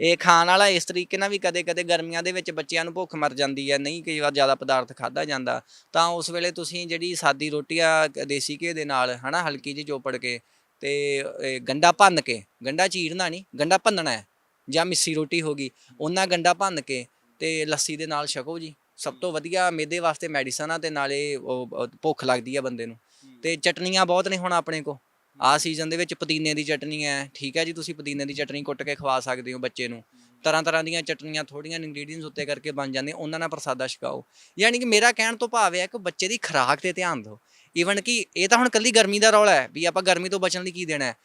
ਇਹ ਖਾਣ ਵਾਲਾ ਇਸ ਤਰੀਕੇ ਨਾਲ ਵੀ ਕਦੇ ਕਦੇ ਗਰਮੀਆਂ ਦੇ ਵਿੱਚ ਬੱਚਿਆਂ ਨੂੰ ਭੁੱਖ ਮਰ ਜਾਂਦੀ ਹੈ, ਨਹੀਂ ਕਈ ਵਾਰ ਜ਼ਿਆਦਾ ਪਦਾਰਥ ਖਾਦਾ ਜਾਂਦਾ। ਤਾਂ ਉਸ ਵੇਲੇ ਤੁਸੀਂ ਜਿਹੜੀ ਸਾਦੀ ਰੋਟੀ ਆ ਦੇਸੀ ਘੇ ਦੇ ਨਾਲ, ਹਨਾ, ਹਲਕੀ ਜਿਹੀ ਚੋਪੜ ਕੇ ਤੇ, ਇਹ ਗੰਡਾ ਭੰਨ ਕੇ, ਗੰਡਾ ਚੀਰਨਾ ਨਹੀਂ, ਗੰਡਾ ਭੰਨਣਾ ਹੈ, ਜਾਂ ਮਿੱਸੀ ਰੋਟੀ ਹੋ ਗਈ, ਉਹਨਾਂ ਗੰਡਾ ਭੰਨ ਕੇ ਤੇ ਲੱਸੀ ਦੇ ਨਾਲ ਛਕੋ ਜੀ। ਸਭ ਤੋਂ ਵਧੀਆ ਮੇਦੇ ਵਾਸਤੇ ਮੈਡੀਸਨ ਆ ਤੇ ਨਾਲੇ ਉਹ ਭੁੱਖ ਲੱਗਦੀ ਆ ਬੰਦੇ ਨੂੰ। ਤੇ ਚਟਨੀਆਂ ਬਹੁਤ ਨੇ ਹੁਣ ਆਪਣੇ ਕੋ ਆ ਸੀਜ਼ਨ ਦੇ ਵਿੱਚ ਪੁਦੀਨੇ ਦੀ ਚਟਨੀ ਹੈ, ਠੀਕ ਹੈ ਜੀ? ਤੁਸੀਂ ਪੁਦੀਨੇ ਦੀ ਚਟਨੀ ਕੁੱਟ ਕੇ ਖਵਾ ਸਕਦੇ ਹੋ ਬੱਚੇ ਨੂੰ। ਤਰ੍ਹਾਂ ਤਰ੍ਹਾਂ ਦੀਆਂ ਚਟਨੀਆਂ ਥੋੜੀਆਂ ਇੰਗਰੀਡੀਅੰਟਸ ਉੱਤੇ ਕਰਕੇ ਬਣ ਜਾਂਦੇ ਉਹਨਾਂ ਨਾਲ ਪ੍ਰਸਾਦਾ ਛਕਾਓ। ਯਾਨੀ ਕਿ ਮੇਰਾ ਕਹਿਣ ਤੋਂ ਭਾਵ ਇਹ ਹੈ ਕਿ ਬੱਚੇ ਦੀ ਖੁਰਾਕ ਤੇ ਧਿਆਨ ਦਿਓ। ਈਵਨ ਕਿ ਇਹ ਤਾਂ ਹੁਣ ਕੱਲੀ ਗਰਮੀ ਦਾ ਰੌਲਾ ਹੈ, ਵੀ ਆਪਾਂ ਗਰਮੀ ਤੋਂ ਬਚਣ ਲਈ ਕੀ ਦੇਣਾ ਹੈ?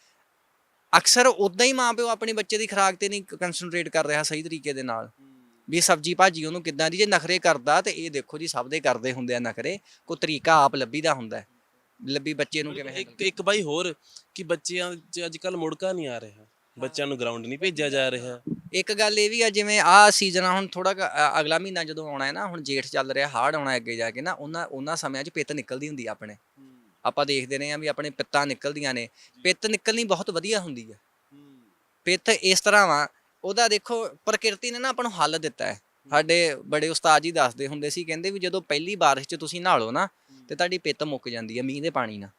ਅਕਸਰ ਉਦਾਂ ਹੀ ਮਾਪਿਓ ਆਪਣੇ ਬੱਚੇ ਦੀ ਖੁਰਾਕ ਤੇ ਨਹੀਂ ਕਨਸੈਂਟਰੇਟ ਕਰ ਰਿਹਾ ਸਹੀ ਤਰੀਕੇ ਦੇ ਨਾਲ। ਵੀ ਸਬਜੀ ਭਾਜੀ ਉਹਨੂੰ ਕਿੱਦਾਂ ਦੀ ਜੇ ਨਖਰੇ ਕਰਦਾ ਤੇ ਇਹ ਦੇਖੋ ਜੀ, ਸਭ ਦੇ ਕਰਦੇ ਹੁੰਦੇ ਆ ਨਖਰੇ। ਕੋਈ ਤਰੀਕਾ ਆਪ ਲੱਭੀਦਾ ਹੁੰਦਾ ਲੱਭੀ ਬੱਚੇ ਨੂੰ ਕਿਵੇਂ ਇੱਕ ਇੱਕ ਬਾਈ ਹੋਰ ਕਿ ਬੱਚਿਆਂ 'ਚ ਅੱਜ ਕੱਲ ਮੁੜਕਾ ਨਹੀਂ ਆ ਰਿਹਾ। ਬੱਚਿਆਂ ਨੂੰ ਗਰਾਊਂਡ ਨਹੀਂ ਭੇਜਿਆ ਜਾ ਰਿਹਾ। ਇੱਕ ਗੱਲ ਇਹ ਵੀ ਆ ਜਿਵੇਂ ਆਹ ਸੀਜ਼ਨ ਆ ਹੁਣ ਥੋੜਾ ਅਗਲਾ ਮਹੀਨਾ ਜਦੋਂ ਆਉਣਾ ਹੈ ਨਾ ਹੁਣ ਜੇਠ ਚੱਲ ਰਿਹਾ ਹਾੜ ਆਉਣਾ ਅੱਗੇ ਜਾ ਕੇ ਨਾ ਉਹਨਾਂ ਉਹਨਾਂ ਸਮਿਆਂ 'ਚ ਪਿੱਤ ਨਿਕਲਦੀ ਹੁੰਦੀ ਆ ਆਪਣੇ। ਆਪਾਂ ਦੇਖਦੇ ਰਹੇ ਆ ਵੀ ਆਪਣੇ ਪਿੱਤਾਂ ਨਿਕਲਦੀਆਂ ਨੇ। ਪਿੱਤ ਨਿਕਲਣੀ ਬਹੁਤ ਵਧੀਆ ਹੁੰਦੀ ਹੈ। ਪਿੱਤ ਇਸ ਤਰ੍ਹਾਂ ਵਾ ਉਹਦਾ ਦੇਖੋ ਪ੍ਰਕਿਰਤੀ ਨੇ ਨਾ ਆਪਾਂ ਨੂੰ ਹੱਲ ਦਿੱਤਾ ਹੈ। ਸਾਡੇ ਬੜੇ ਉਸਤਾਦ ਜੀ ਦੱਸਦੇ ਹੁੰਦੇ ਸੀ ਕਹਿੰਦੇ ਵੀ ਜਦੋਂ ਪਹਿਲੀ ਬਾਰਿਸ਼ 'ਚ ਤੁਸੀਂ ਨਹਾ ਲਓ ਨਾ ਤੇ ਤੁਹਾਡੀ ਪਿੱਤ ਮੁੱਕ ਜਾਂਦੀ ਹੈ ਮੀਂਹ ਦੇ ਪਾਣੀ ਨਾਲ।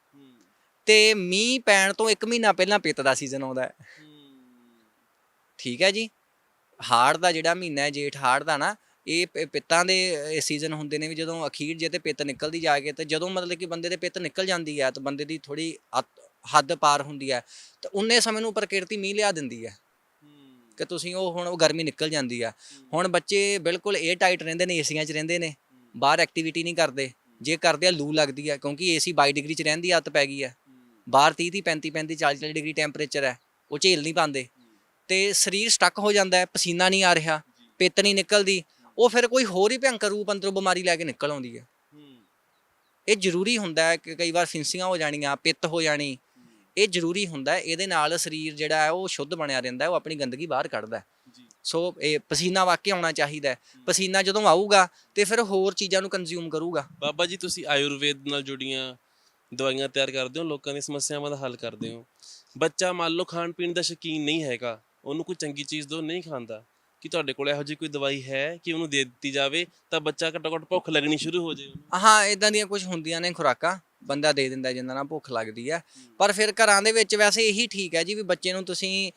ਤੇ ਮੀਂਹ ਪੈਣ ਤੋਂ 1 ਮਹੀਨਾ ਪਹਿਲਾਂ ਪਿੱਤ ਦਾ ਸੀਜ਼ਨ ਆਉਂਦਾ ਹੈ। ਠੀਕ ਹੈ ਜੀ? ਹਾੜ ਦਾ ਜਿਹੜਾ ਮਹੀਨਾ ਹੈ ਜੇਠ ਹਾੜ ਦਾ ਨਾ ਇਹ ਪਿੱਤਾਂ ਦੇ ਸੀਜ਼ਨ ਹੁੰਦੇ ਨੇ ਵੀ ਜਦੋਂ ਅਖੀਰ ਜੇ ਤੇ ਪਿੱਤ ਨਿਕਲਦੀ ਜਾ ਕੇ ਤੇ ਜਦੋਂ ਮਤਲਬ ਕਿ ਬੰਦੇ ਦੇ ਪਿੱਤ ਨਿਕਲ ਜਾਂਦੀ ਹੈ ਤਾਂ ਬੰਦੇ ਦੀ ਥੋੜੀ ਹੱਦ ਪਾਰ ਹੁੰਦੀ ਹੈ ਤੇ ਉਨੇ ਸਮੇਂ ਨੂੰ ਪ੍ਰਕਿਰਤੀ ਮੀਂਹ ਲਿਆ ਦਿੰਦੀ ਹੈ। ਕਿ ਤੁਸੀਂ ਉਹ ਹੁਣ ਉਹ ਗਰਮੀ ਨਿਕਲ ਜਾਂਦੀ ਆ। ਹੁਣ ਬੱਚੇ ਬਿਲਕੁਲ ਏਅਰ ਟਾਈਟ ਰਹਿੰਦੇ ਨੇ ਏਸੀਆਂ 'ਚ ਰਹਿੰਦੇ ਨੇ ਬਾਹਰ ਐਕਟੀਵਿਟੀ ਨਹੀਂ ਕਰਦੇ। ਜੇ ਕਰਦੇ ਆ ਲੂ ਲੱਗਦੀ ਆ ਕਿਉਂਕਿ ਏਸੀ 22 ਡਿਗਰੀ 'ਚ ਰਹਿਣ ਦੀ ਆਦਤ ਪੈ ਗਈ ਆ। ਬਾਹਰ 30 30 35 35 40 40 ਡਿਗਰੀ ਟੈਂਪਰੇਚਰ ਹੈ ਉਹ ਝੇਲ ਨਹੀਂ ਪਾਉਂਦੇ। ਤੇ ਸਰੀਰ ਸਟਕ ਹੋ ਜਾਂਦਾ ਹੈ ਪਸੀਨਾ ਨਹੀਂ ਆ ਰਿਹਾ ਪਿੱਤ ਨਹੀਂ ਨਿਕਲਦੀ ਉਹ ਫਿਰ ਕੋਈ ਹੋਰ ਹੀ ਭਿਅੰਕਰ ਰੂਪ ਅੰਦਰੋਂ ਬਿਮਾਰੀ ਲੈ ਕੇ ਨਿਕਲ ਆਉਂਦੀ ਹੈ। ਇਹ ਜ਼ਰੂਰੀ ਹੁੰਦਾ ਹੈ ਕਿ ਕਈ ਵਾਰ ਫਿੰਸੀਆਂ ਹੋ ਜਾਣੀਆਂ ਪਿੱਤ ਹੋ ਜਾਣੀ। ਇਹ ਜ਼ਰੂਰੀ ਹੁੰਦਾ ਹੈ ਇਹਦੇ ਨਾਲ ਸਰੀਰ ਜਿਹੜਾ ਹੈ ਉਹ ਸ਼ੁੱਧ ਬਣਿਆ ਰਹਿੰਦਾ ਹੈ ਉਹ ਆਪਣੀ ਗੰਦਗੀ ਬਾਹਰ ਕੱਢਦਾ ਹੈ। ਸੋ ਇਹ ਪਸੀਨਾ ਵਾਕਿਆ ਆਉਣਾ ਚਾਹੀਦਾ ਹੈ। ਪਸੀਨਾ ਜਦੋਂ ਆਊਗਾ ਤੇ ਫਿਰ ਹੋਰ ਚੀਜ਼ਾਂ ਨੂੰ ਕੰਜ਼ਿਊਮ ਕਰੂਗਾ। ਬਾਬਾ ਜੀ ਤੁਸੀਂ ਆਯੁਰਵੇਦ ਨਾਲ ਜੁੜੀਆਂ ਦਵਾਈਆਂ ਤਿਆਰ ਕਰਦੇ ਹੋ ਲੋਕਾਂ ਦੀਆਂ ਸਮੱਸਿਆਵਾਂ ਦਾ ਹੱਲ ਕਰਦੇ ਹੋ। ਬੱਚਾ ਮੰਨ ਲਓ ਖਾਣ ਪੀਣ ਦਾ ਸ਼ੌਕੀਨ ਨਹੀਂ ਹੈਗਾ ਉਹਨੂੰ ਕੋਈ ਚੰਗੀ ਚੀਜ਼ ਦੋ ਨਹੀਂ ਖਾਂਦਾ ਕਿ ਤੁਹਾਡੇ ਕੋਲ ਇਹੋ ਜਿਹੀ ਕੋਈ ਦਵਾਈ ਹੈ ਕਿ ਉਹਨੂੰ ਦੇ ਦਿੱਤੀ ਜਾਵੇ ਤਾਂ ਬੱਚਾ ਘੱਟੋ ਘੱਟ ਭੁੱਖ ਲੱਗਣੀ ਸ਼ੁਰੂ ਹੋ ਜਾਏ ਉਹਨੂੰ। ਹਾਂ ਇਦਾਂ ਦੀਆਂ ਕੁਝ ਹੁੰਦੀਆਂ ਨੇ ਖੁਰਾਕਾਂ ਬੰਦਾ ਦੇ ਦਿੰਦਾ ਜਿੰਨਾਂ ਨਾਲ ਭੁੱਖ ਲੱਗਦੀ ਹੈ। ਪਰ ਫਿਰ ਘਰਾਂ ਦੇ ਵਿੱਚ ਵੈਸੇ ਇਹੀ ਠੀਕ ਹੈ ਜੀ ਵੀ ਬੱਚੇ ਨੂੰ ਤੁਸੀਂ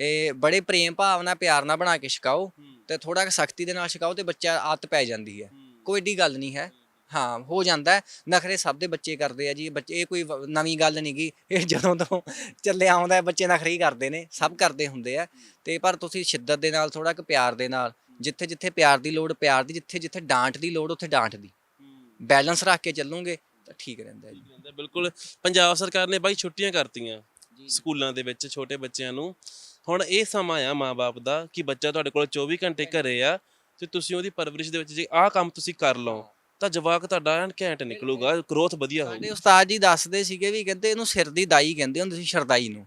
ਇਹ ਬੜੇ ਪ੍ਰੇਮ ਭਾਵਨਾ ਪਿਆਰ ਨਾਲ ਬਣਾ ਕੇ ਛਕਾਓ ਤੇ ਥੋੜਾ ਸਖਤੀ ਦੇ ਨਾਲ ਛਕਾਓ ਤੇ ਬੱਚਾ ਆਦਤ ਪੈ ਜਾਂਦੀ ਹੈ। ਕੋਈ ਏਡੀ ਗੱਲ ਨਹੀਂ ਹੈ। ਹਾਂ ਹੋ ਜਾਂਦਾ ਹੈ। ਨਖਰੇ ਸਭ ਦੇ ਬੱਚੇ ਕਰਦੇ ਆ ਜੀ। ਇਹ ਬੱਚੇ ਇਹ ਕੋਈ ਨਵੀਂ ਗੱਲ ਨਹੀਂ ਗੀ। ਇਹ ਜਦੋਂ ਤੋਂ ਚੱਲਿਆ ਆਉਂਦਾ ਹੈ, ਬੱਚੇ ਨਖਰੇ ਹੀ ਕਰਦੇ ਨੇ। ਸਭ ਕਰਦੇ ਹੁੰਦੇ ਆ। ਤੇ ਪਰ ਤੁਸੀਂ ਸ਼ਿੱਦਤ ਦੇ ਨਾਲ ਥੋੜਾ ਕੁ ਪਿਆਰ ਦੇ ਨਾਲ ਜਿੱਥੇ ਜਿੱਥੇ ਪਿਆਰ ਦੀ ਲੋੜ ਪਿਆਰ ਦੀ ਜਿੱਥੇ ਜਿੱਥੇ ਡਾਂਟ ਦੀ ਲੋੜ ਉੱਥੇ ਡਾਂਟ ਦੀ। ਬੈਲੈਂਸ ਰੱਖ ਕੇ ਚੱਲੋਗੇ ਤਾਂ ਠੀਕ ਰਹਿੰਦਾ ਜੀ। ਬਿਲਕੁਲ। ਪੰਜਾਬ ਸਰਕਾਰ ਨੇ ਬਾਈ ਛੁੱਟੀਆਂ ਕਰਤੀਆਂ ਸਕੂਲਾਂ ਦੇ ਵਿੱਚ ਛੋਟੇ ਬੱਚਿਆਂ ਨੂੰ। ਹੁਣ ਇਹ ਸਮਾਂ ਆ ਮਾਪੇ ਦਾ ਕਿ ਬੱਚਾ ਤੁਹਾਡੇ ਕੋਲ 24 ਘੰਟੇ ਘਰੇ ਆ ਤੇ ਤੁਸੀਂ ਉਹਦੀ ਪਰਵਰਿਸ਼ ਦੇ ਵਿੱਚ ਜੇ ਆਹ ਕੰਮ ਤੁਸੀਂ ਕਰ ਲਓ ਤਾਂ ਜਵਾਕ ਤੁਹਾਡਾ ਐਨ ਘੈਂਟ ਨਿਕਲੂਗਾ ਗਰੋਥ ਵਧੀਆ ਹੋਊਗੀ। ਸਾਡੇ ਉਸਤਾਦ ਜੀ ਦੱਸਦੇ ਸੀਗੇ ਵੀ ਕਹਿੰਦੇ ਇਹਨੂੰ ਸਿਰ ਦੀ ਦਾਈ ਕਹਿੰਦੇ ਹੁੰਦੇ ਸੀ ਸ਼ਰਦਾਈ ਨੂੰ।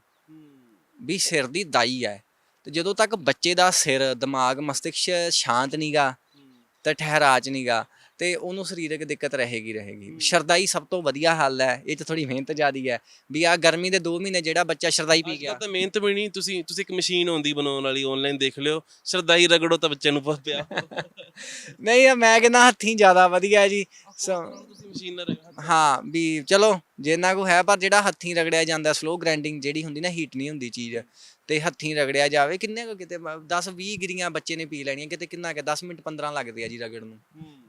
ਵੀ ਸਿਰ ਦੀ ਦਾਈ ਹੈ ਤੇ ਜਦੋਂ ਤੱਕ ਬੱਚੇ ਦਾ ਸਿਰ ਦਿਮਾਗ ਮਸਤਿਸ਼ਕ ਸ਼ਾਂਤ ਨਹੀਂਗਾ ਤੇ ਠਹਿਰਾਅ ਚ ਨਹੀਂਗਾ ਤੇ ਉਹਨੂੰ ਸਰੀਰਕ ਦਿੱਕਤ ਰਹੇਗੀ ਰਹੇਗੀ। ਸ਼ਰਦਾਈ ਸਭ ਤੋਂ ਵਧੀਆ ਹੱਲ ਹੈ ਇਹ ਚ ਥੋੜੀ ਮਿਹਨਤ ਜ਼ਿਆਦੀ ਹੈ ਵੀ ਆ ਗਰਮੀ ਦੇ 2 ਮਹੀਨੇ ਜਿਹੜਾ ਬੱਚਾ ਸ਼ਰਦਾਈ ਪੀ ਗਿਆ। ਤਾਂ ਮਿਹਨਤ ਵੀ ਨਹੀਂ ਤੁਸੀਂ ਤੁਸੀਂ ਇੱਕ ਮਸ਼ੀਨ ਆਉਂਦੀ ਬਣਾਉਣ ਵਾਲੀ ਆਨਲਾਈਨ ਦੇਖ ਲਿਓ ਸ਼ਰਦਾਈ ਰਗੜੋ ਤਾਂ ਬੱਚੇ ਨੂੰ ਪਿਆ ਨਹੀਂ ਆ ਮੈਂ ਕਹਿੰਦਾ ਹੱਥੀਂ ਜ਼ਿਆਦਾ ਵਧੀਆ ਜੀ ਸੋ ਤੁਸੀਂ ਮਸ਼ੀਨ ਨਾਲ। ਹਾਂ ਵੀ ਚਲੋ ਜਿੰਨਾ ਕੋ ਹੈ ਪਰ ਜਿਹੜਾ ਹੱਥੀਂ ਰਗੜਿਆ ਜਾਂਦਾ ਸਲੋ ਗ੍ਰਾਈਂਡਿੰਗ ਜਿਹੜੀ ਹੁੰਦੀ ਨਾ ਹੀਟ ਨਹੀਂ ਹੁੰਦੀ ਚੀਜ਼ ਤੇ ਹੱਥੀਂ ਰਗੜਿਆ ਜਾਵੇ ਕਿੰਨੇ ਕੁ ਕਿਤੇ 10 20 ਗਿਰੀਆਂ ਬੱਚੇ ਨੇ ਪੀ ਲੈਣੀਆਂ ਕਿਤੇ ਕਿੰਨਾ ਕਿ 10 ਮਿੰਟ 15 ਲੱਗਦੇ ਆ ਜੀ ਰਗੜ ਨੂੰ।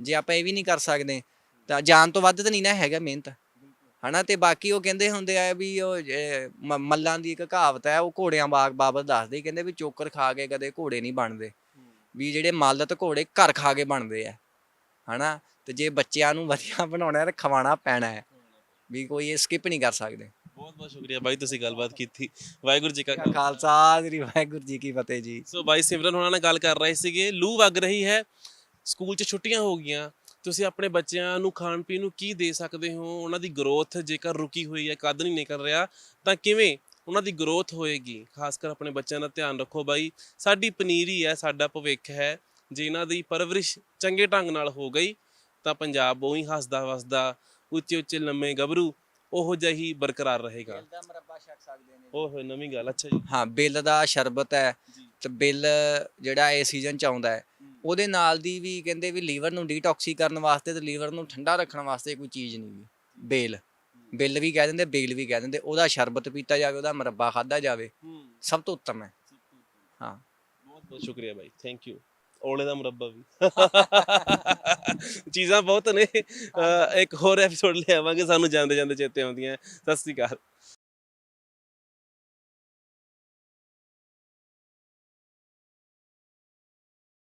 ਜੇ ਆਪਾਂ ਇਹ ਵੀ ਨਹੀਂ ਕਰ ਸਕਦੇ ਤਾਂ ਜਾਨ ਤੋਂ ਵੱਧ ਤਾਂ ਨਹੀਂ ਨਾ ਹੈਗਾ ਮਿਹਨਤ। ਹਨਾ ਤੇ ਬਾਕੀ ਉਹ ਕਹਿੰਦੇ ਹੁੰਦੇ ਆ ਵੀ ਉਹ ਮੱਲਾਂ ਦੀ ਇੱਕ ਕਹਾਵਤ ਹੈ ਉਹ ਘੋੜਿਆਂ ਬਾਗ ਬਾਬਤ ਦੱਸਦੇ ਕਹਿੰਦੇ ਵੀ ਚੋਕਰ ਖਾ ਕੇ ਕਦੇ ਘੋੜੇ ਨਹੀਂ ਬਣਦੇ। ਵੀ ਜਿਹੜੇ ਮੱਲ ਤੇ ਘੋੜੇ ਘਰ ਖਾ ਕੇ ਬਣਦੇ ਆ। ਹਨਾ ਤੇ ਜੇ ਬੱਚਿਆਂ ਨੂੰ ਵਧੀਆ ਬਣਾਉਣਾ ਹੈ ਤਾਂ ਖਵਾਉਣਾ ਪੈਣਾ ਹੈ। ਵੀ ਕੋਈ ਇਹ ਸਕਿਪ ਨਹੀਂ ਕਰ ਸਕਦੇ। ਬਹੁਤ ਬਹੁਤ ਸ਼ੁਕਰੀਆ ਬਾਈ ਤੁਸੀਂ ਗੱਲਬਾਤ ਕੀਤੀ। ਵਾਹਿਗੁਰੂ ਜੀ ਕਾ ਖਾਲਸਾ ਸ੍ਰੀ ਵਾਹਿਗੁਰੂ ਜੀ ਕੀ ਫਤਿਹ ਜੀ। ਸੋ ਬਾਈ ਸਿਮਰਨ ਹੋਣਾ ਨਾਲ ਗੱਲ ਕਰ ਰਹੇ ਸੀਗੇ ਲੂ ਵਗ ਰਹੀ ਹੈ ਸਕੂਲ 'ਚ ਛੁੱਟੀਆਂ ਹੋ ਗਈਆਂ। ਤੁਸੀਂ ਆਪਣੇ ਬੱਚਿਆਂ ਨੂੰ ਖਾਣ ਪੀਣ ਨੂੰ ਕੀ ਦੇ ਸਕਦੇ ਹੋ? ਉਹਨਾਂ ਦੀ ਗਰੋਥ ਜੇਕਰ ਰੁਕੀ ਹੋਈ ਹੈ ਕਦ ਨਹੀਂ ਨਿਕਲ ਰਿਹਾ ਤਾਂ ਕਿਵੇਂ ਉਹਨਾਂ ਦੀ ਗਰੋਥ ਹੋਏਗੀ? ਖਾਸ ਕਰ ਆਪਣੇ ਬੱਚਿਆਂ ਦਾ ਧਿਆਨ ਰੱਖੋ ਬਾਈ। ਸਾਡੀ ਪਨੀਰੀ ਹੈ ਸਾਡਾ ਭਵਿੱਖ ਹੈ ਜੇ ਇਹਨਾਂ ਦੀ ਪਰਵਰਿਸ਼ ਚੰਗੇ ਢੰਗ ਨਾਲ ਹੋ ਗਈ ਤਾਂ ਪੰਜਾਬ ਉਹੀ ਹੱਸਦਾ ਵਸਦਾ ਉੱਚੇ ਉੱਚੇ ਲੰਮੇ ਗੱਭਰੂ ਉਹੋ ਜਿਹਾ ਹੀ ਬਰਕਰਾਰ ਰਹੇਗਾ। ਦਾ ਮਰੱਬਾ ਛਕ ਸਕਦੇ ਨੇ ਉਹ ਹੋਏ ਨਵੀਂ ਗੱਲ ਅੱਛਾ ਜੀ। ਹਾਂ ਬਿੱਲ ਦਾ ਸ਼ਰਬਤ ਹੈ ਜੀ। ਤੇ ਬਿੱਲ ਜਿਹੜਾ ਇਹ ਸੀਜ਼ਨ ਚ ਆਉਂਦਾ ਹੈ ਉਹਦੇ ਨਾਲ ਦੀ ਵੀ ਕਹਿੰਦੇ ਵੀ ਲੀਵਰ ਨੂੰ ਡੀਟੌਕਸੀ ਕਰਨ ਵਾਸਤੇ ਤੇ ਲੀਵਰ ਨੂੰ ਠੰਡਾ ਰੱਖਣ ਵਾਸਤੇ ਕੋਈ ਚੀਜ਼ ਨਹੀਂ ਗੀ ਬੇਲ। ਬਿੱਲ ਵੀ ਕਹਿ ਦਿੰਦੇ ਬੇਲ ਵੀ ਕਹਿ ਦਿੰਦੇ ਉਹਦਾ ਸ਼ਰਬਤ ਪੀਤਾ ਜਾਵੇ ਉਹਦਾ ਮਰੱਬਾ ਖਾਦਾ ਜਾਵੇ ਹੂੰ। ਸਭ ਤੋਂ ਉੱਤਮ ਹੈ। ਹਾਂ। ਬਹੁਤ ਬਹੁਤ ਸ਼ੁਕਰੀਆ ਭਾਈ ਥੈਂਕ ਯੂ। ਔਲੇ ਦਾ ਮੁਰੱਬਾ ਵੀ। ਚੀਜ਼ਾਂ ਬਹੁਤ ਨੇ। ਅਹ ਇੱਕ ਹੋਰ ਐਪੀਸੋਡ ਲਿਆਵਾਂਗੇ ਸਾਨੂੰ ਜਾਂਦੇ ਜਾਂਦੇ ਚੇਤੇ ਆਉਂਦੀਆਂ। ਸਤਿ ਸ੍ਰੀ ਅਕਾਲ।